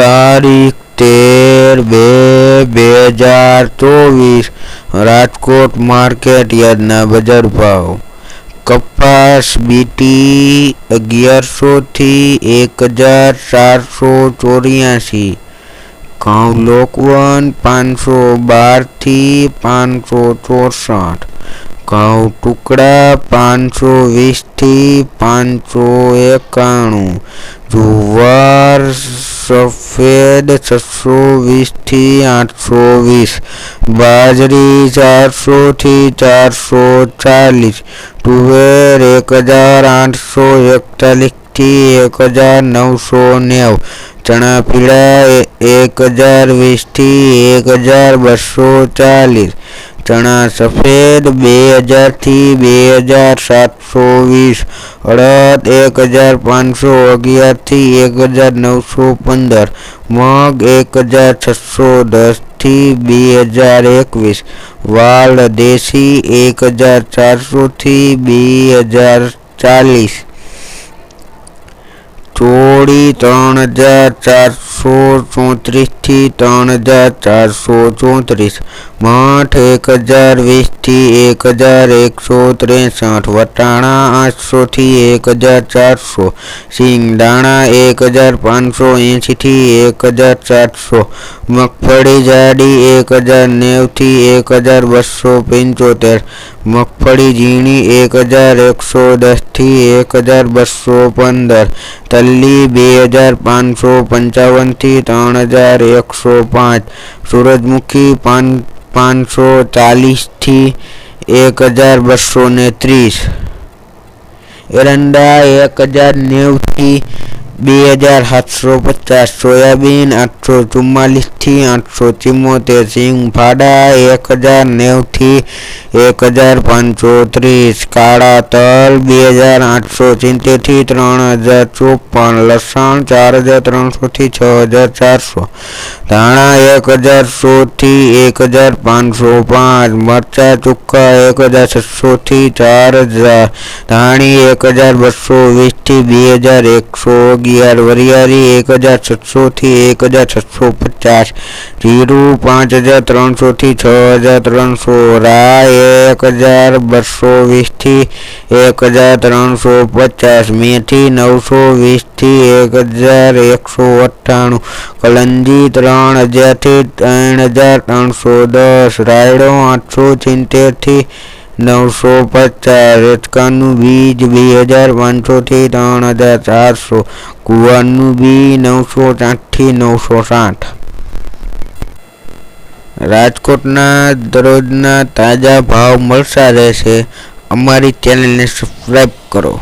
તારીખ તેર બે બે હજાર ચોવીસ, રાજકોટ માર્કેટ યાર્ડના બજાર ભાવ. કપાસ બીટી અગિયારસોથી એક હજાર ચારસો ચોર્યાસી. ઘઉં લોકવન પાંચસો બારથી પાંચસો ચોસઠ. ઘઉં ટુકડા પાંચસો વીસથી પાંચસો એકાણું. જુવાર સફેદ છસો વીસથી આઠસો વીસ. બાજરી ચારસોથી ચારસો ચાલીસ તુવેર એક હજાર આઠસો એકતાલીસથી એક હજાર નવસો નેવું ચણા પીળા એ- એક હજાર વીસથી એક હજાર બસો ચાલીસ ચણા સફેદ બે હજારથી બે હજાર સાતસો વીસ અડદ એક હજાર પાંચસો અગિયારથી એક હજાર નવસો પંદર મગ એક હજાર છસો દસથી બે હજાર એકવીસ વાલ દેશી એક હજાર ચારસોથી બે હજાર ચાલીસ ચોળી ત્રણ હજાર ચારસો ચોત્રીસથી ત્રણ હજાર ચારસો ચોત્રીસ મઠ એક હજાર વીસથી એક હજાર એકસો ત્રેસઠ વટાણા આઠસોથી એક હજાર ચારસો સિંગદાણા એક હજાર પાંચસો એંશીથી એક હજાર ચારસો મગફળી જાડી એક હજાર નેવથી એક હજાર બસો પંચોતેર, મગફળી ઝીણી એક હજાર એકસો દસથી એક હજાર બસો પંદર તલ્લી બે હજાર પાંચસો પંચાવનથી ત્રણ હજાર એકસો પાંચ. સૂરજમુખી પાન, પાંચસો ચાલીસથી એક હજાર બસો ને ત્રીસ. એરંડા એક હજાર નેવથી બે હજાર સાતસો પચાસ સોયાબીન, આઠસો ચુમ્માલીસથી આઠસો ચુમ્મોતેર સિંગ ફાડા એક હજાર નેવથી એક હજાર પાંચસો ત્રીસ. કાળા તલ, બે હજાર આઠસો સિત્તેરથી ત્રણ હજાર ચોપન. લસણ, ચાર હજાર ત્રણસોથી છ હજાર ચારસો. ધાણા, એક હજાર સોથી એક હજાર પાંચસો પાંચ. મરચા, ચુક્કા, એક હજાર છસોથી ચાર હજાર. ધાણી, એક હજાર બસો વીસથી બે હજાર એકસો અગિયાર વરિયાળી એક હજાર છસોથી એક હજાર છસો પચાસ. જીરું પાંચ હજાર ત્રણસોથી છ હજાર ત્રણસો. રાય એક હજાર બસો વીસથી એક હજાર ત્રણસો પચાસ. મેથી નવસો વીસથી એક હજાર એકસો અઠ્ઠાણું. કલંજી ત્રણ હજારથી ત્રણ હજાર ત્રણસો દસ. રાયડો આઠસો સિત્તેરથી નવસો પચાસ અચકાનું બીજ બે હજાર પાંચસોથી ત્રણ હજાર ચારસો કુવારનું બી, નવસો સાઠથી નવસો સાઠ. રાજકોટના દરરોજના તાજા ભાવ મળતા રહેશે અમારી ચેનલને સબસ્ક્રાઈબ કરો.